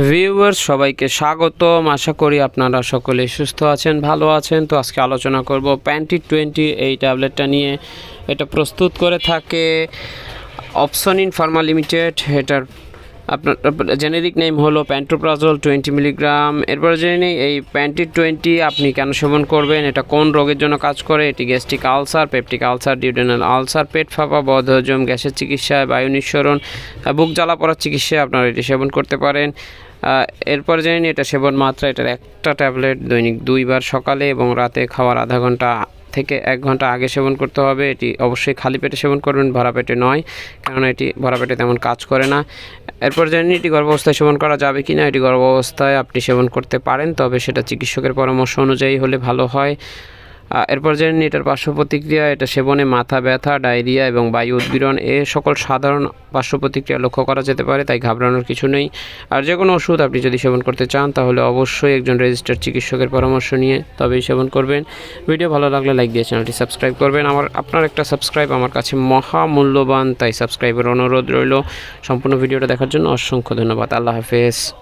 Viewers সবাইকে স্বাগতম। আশা করি আপনারা সকলে সুস্থ আছেন, ভালো আছেন। তো আজকে আলোচনা করব প্যান্টি টোয়েন্টি এই ট্যাবলেটটা নিয়ে। এটা প্রস্তুত করে থাকে অপশন ইন ফার্মা লিমিটেড এটার আপনার জেনেরিক নেম হলো প্যান্টোপ্রাজল টোয়েন্টি মিলিগ্রাম এরপরে জেনে নিই, এই প্যান্টি টোয়েন্টি আপনি কেন সেবন করবেন? এটা কোন রোগের জন্য কাজ করে? এটি gastric ulcer peptic ulcer duodenal ulcer পেট ফাঁপা, বদহজম, গ্যাসের চিকিৎসায় বায়ু নিঃসরণ বুক জ্বালা পড়ার চিকিৎসায় আপনারা এটি সেবন করতে পারেন। এরপর জেনে এটা সেবন মাত্রা, এটার একটা ট্যাবলেট দৈনিক দুইবার সকালে এবং রাতে খাওয়ার আধা ঘণ্টা থেকে এক ঘণ্টা আগে সেবন করতে হবে। এটি অবশ্যই খালি পেটে সেবন করবেন, ভরা পেটে নয়, কেননা এটি ভরা পেটে তেমন কাজ করে না। এরপর জানি এটি গর্ভাবস্থায় সেবন করা যাবে কি না, এটি গর্ভাবস্থায় আপনি সেবন করতে পারেন, তবে সেটা চিকিৎসকের পরামর্শ অনুযায়ী হলে ভালো হয়। আহ, এরপর জানি এটার পার্শ্ব প্রতিক্রিয়া এটা সেবনে মাথা ব্যথা ডায়রিয়া এবং বায়ু উদ্গীরণ এ সকল সাধারণ পার্শ্ব প্রতিক্রিয়া লক্ষ্য করা যেতে পারে তাই ঘাবড়ানোর কিছু নেই। আর যে কোনো ওষুধ আপনি যদি সেবন করতে চান তাহলে অবশ্যই একজন রেজিস্টার্ড চিকিৎসকের পরামর্শ নিয়ে তবেই সেবন করবেন। ভিডিও ভালো লাগলে লাইক দিয়ে চ্যানেলটি সাবস্ক্রাইব করবেন। আমার আপনার একটা সাবস্ক্রাইব আমার কাছে মহা মূল্যবান তাই সাবস্ক্রাইবের অনুরোধ রইল। সম্পূর্ণ ভিডিওটা দেখার জন্য অসংখ্য ধন্যবাদ। আল্লাহ হাফেজ।